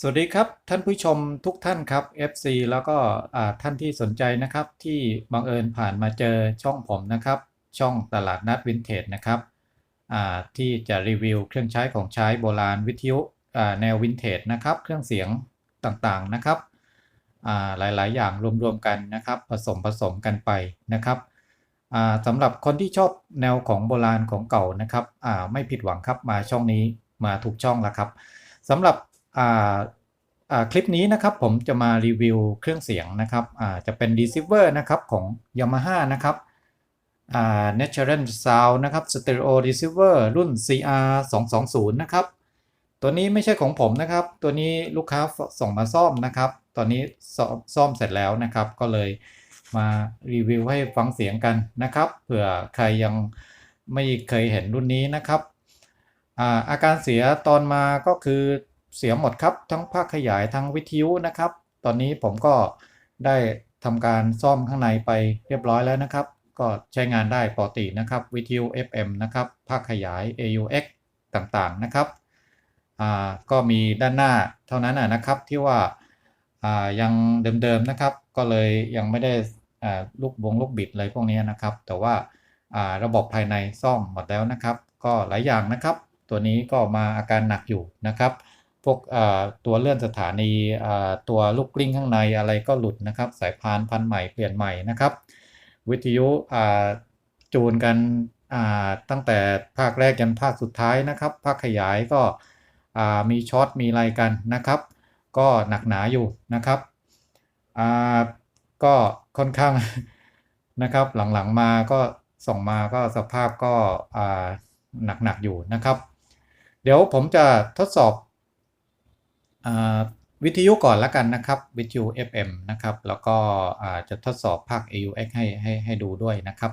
สวัสดีครับท่านผู้ชมทุกท่านครับ FC แล้วก็ท่านที่สนใจนะครับที่บังเอิญผ่านมาเจอช่องผมนะครับ ช่องตลาดนัดวินเทจนะครับที่จะรีวิวเครื่องใช้ของใช้โบราณวิทยุแนววินเทจนะครับเครื่องเสียงต่างๆนะครับอ่าหลายๆ อย่างรวมๆกันนะครับ ผสมผสมกันไปนะครับสำหรับคนที่ชอบแนวของโบราณของเก่านะครับไม่ผิดหวังครับมาช่องนี้มาถูกช่องแล้วครับสำหรับ คลิปนี้นะครับผมจะมารีวิวเครื่องเสียงนะครับจะเป็น receiver นะครับของ Yamaha นะครับ Natural Sound นะครับ Stereo Receiver รุ่น CR 220นะครับ ตัวนี้ไม่ใช่ของผมนะครับ ตัวนี้ลูกค้าส่งมาซ่อมนะครับ ตอนนี้ซ่อมเสร็จแล้วนะครับ ก็เลยมารีวิวให้ฟังเสียงกันนะครับ เผื่อใครยังไม่เคยเห็นรุ่นนี้นะครับอาการเสียตอนมาก็คือ เสียหมดครับ ทั้งภาคขยายทั้งวิทยุนะครับ ตอนนี้ผมก็ได้ทำการซ่อมข้างในไปเรียบร้อยแล้วนะครับ ก็ใช้งานได้ปกตินะครับ วิทยุ FM นะครับภาคขยาย AUX ต่างๆนะครับก็มีด้านหน้าเท่านั้นนะครับที่ว่ายังเดิมๆนะครับ ก็เลยยังไม่ได้ลูกวงลูกบิดอะไรพวกนี้นะครับ แต่ว่าระบบภายในซ่อมหมดแล้วนะครับ ก็หลายอย่างนะครับ ตัวนี้ก็มาอาการหนักอยู่นะครับ พวกตัวเลื่อนสถานีตัวลูกกลิ้งข้างในอะไรก็หลุดนะครับ สายพานพันใหม่เปลี่ยนใหม่นะครับ วิทยุจูนกันตั้งแต่ภาคแรกจนภาคสุดท้ายนะครับ ภาคขยายก็มีช็อตมีอะไรกันนะครับ ก็หนักหนาอยู่นะครับก็ค่อนข้างนะครับหลังๆมาก็ส่งมาก็สภาพก็หนักๆอยู่นะครับ เดี๋ยวผมจะทดสอบ วิทยุก่อนละกันนะครับ วิทยุ FM นะครับ แล้วก็จะทดสอบภาค AUX ให้ให้ให้ดูด้วยนะครับ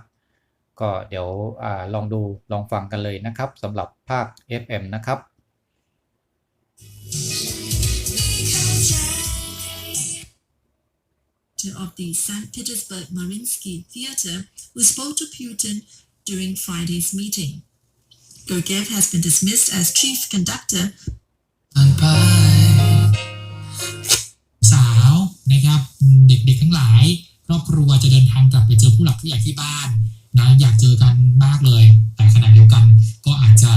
ก็เดี๋ยวอลองดูลองฟังกันเลยนะครับสำหรับภาค FM นะครับ of the St. Petersburg Mariinsky Theater who spoke to Putin during Friday's meeting. Gorgiev has been dismissed as chief conductor เด็กๆทั้งหลายครอบครัวจะเดินทางกลับไปเจอผู้หลักผู้ใหญ่ที่บ้านนะอยากเจอกันมากเลย แต่ขณะเดียวกันก็อาจจะ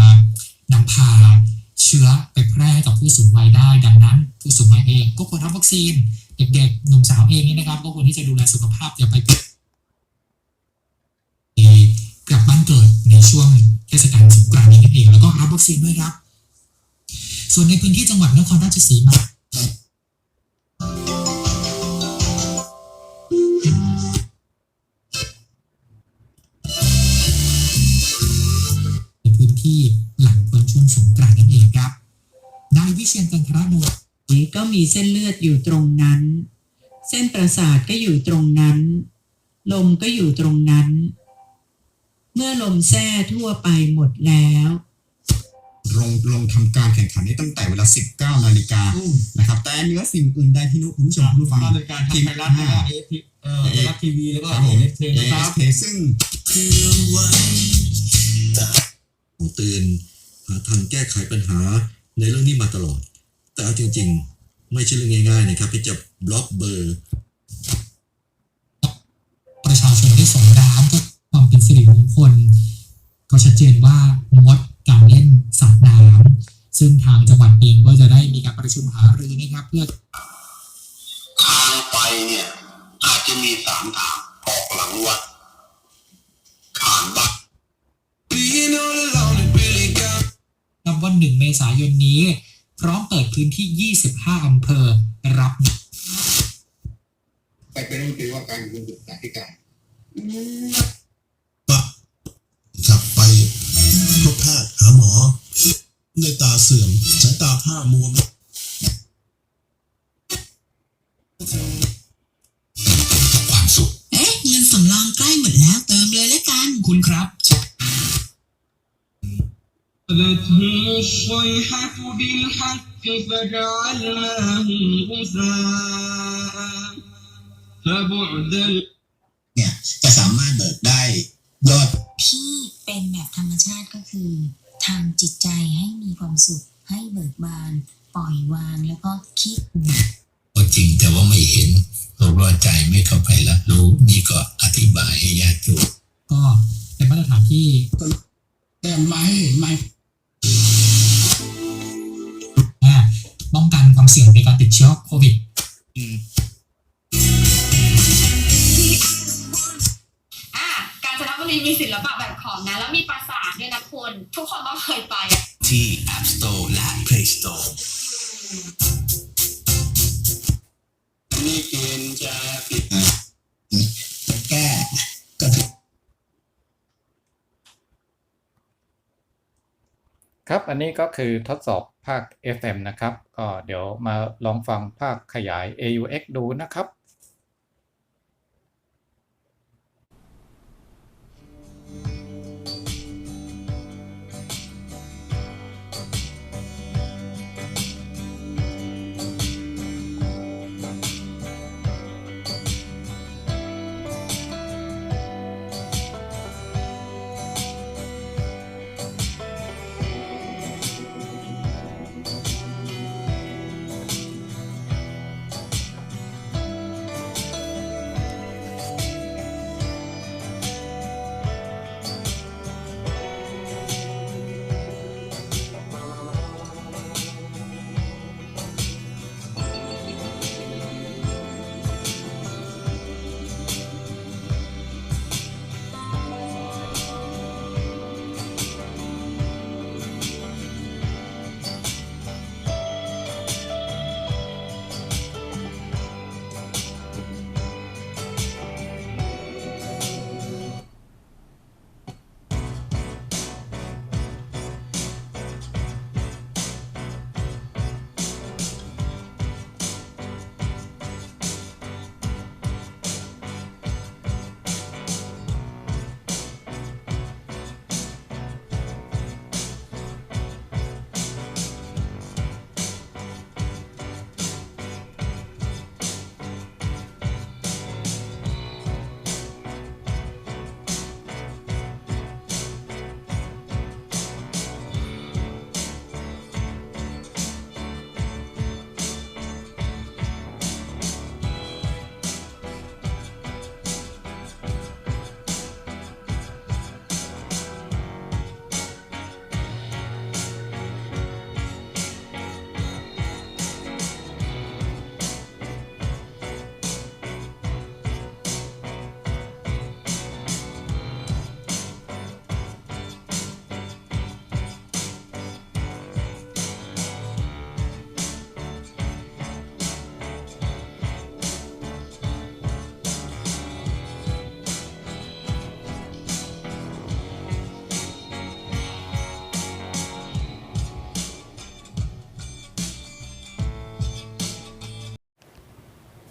นำพาเชื้อไปแพร่กับผู้สูงวัยได้ ดังนั้น ผู้สูงวัยเองก็ควรรับวัคซีน เด็กๆหนุ่มสาวเองนี่นะครับ ก็ควรที่จะดูแลสุขภาพอย่าไปกลับบ้านเกิดในช่วงเทศกาลสงกรานต์นี้นั่นเองแล้วก็รับวัคซีนด้วยครับ ส่วนในพื้นที่จังหวัดนครราชสีมา ก็มีเส้นเลือดอยู่ตรงนั้น เส้นประสาทก็อยู่ตรงนั้น ลมก็อยู่ตรงนั้น เมื่อลมแท้ทั่วไปหมดแล้วลงลงทำการแข่งขันนี้ตั้งแต่เวลา 19 นาฬิกานะครับ แต่เหนื้อสิ่งอื่นใดที่นุคุณผู้ชมคุณผู้ฟังรายการทางไทยรัฐแล้วก็เอฟเอ่อไทยรัฐทีวีแล้วก็ครับผมเอฟเทนะครับเอซึ่งต้องเตือนหาทางแก้ไขปัญหาในเรื่องนี้มาตลอด แต่เอาจริง ๆ ไม่ใช่เรื่องง่ายๆนะครับที่จะบล็อกเบอร์ประชาชนได้สองร้านก็ความเป็นสิริมงคล ก็ชัดเจนว่างดการเล่นสาดน้ำซึ่งทางจังหวัดเองก็จะได้มีการประชุมหารือนะครับเพื่อทางไปเนี่ยอาจจะมีสามทางออกหลังวัดขานบัตรนับวันหนึ่งเมษายนนี้พ ร้อมเปิดพื้นที่ 25 อำเภอรับไปเป็นรัฐมนตรีว่าการกระทรวงศึกษาธิการปะกลับไปพบแพทย์หาหมอในตาเสื่อมสายตาผ้ามัว أخذتهم الصيحة بالحق فجعلناهم غثاء فبعدا เนี่ยจะสามารถเบิกได้ยอด ที่เป็นแบบธรรมชาติก็คือทำจิตใจให้มีความสุข ให้เบิกบาน ปล่อยวางแล้วก็คิด ก็จริงแต่ว่าไม่เห็นเพราะว่าใจไม่เข้าไปรับรู้นี่ก็อธิบายให้ญาติโยม ก็เป็นมาตรฐานที่ แต่ไม่ไม่ ป้องกันความเสี่ยงในการติดเชื้อโควิดอะกาญจนบุรีมีศิลปะแบบของนะ แล้วมีปราสาทด้วยนะคุณ ทุกคนต้องเคยไปอะที่ App Store และ Play Store ครับ อันนี้ก็คือทดสอบภาค FM นะครับ ก็เดี๋ยวมาลองฟังภาคขยาย AUX ดูนะครับ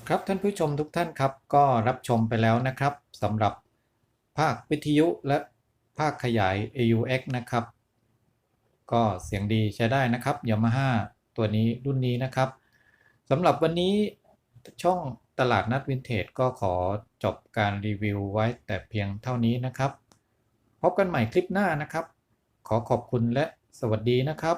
ครับท่านผู้ชมทุกท่านครับก็รับชมไปแล้วนะครับสำหรับภาควิทยุและภาคขยาย AUX นะครับ ก็เสียงดีใช้ได้นะครับ Yamaha ตัวนี้รุ่นนี้นะครับสำหรับวันนี้ช่องตลาดนัดวินเทจก็ขอจบการรีวิวไว้แต่เพียงเท่านี้นะครับ พบกันใหม่คลิปหน้านะครับ ขอขอบคุณและสวัสดีนะครับ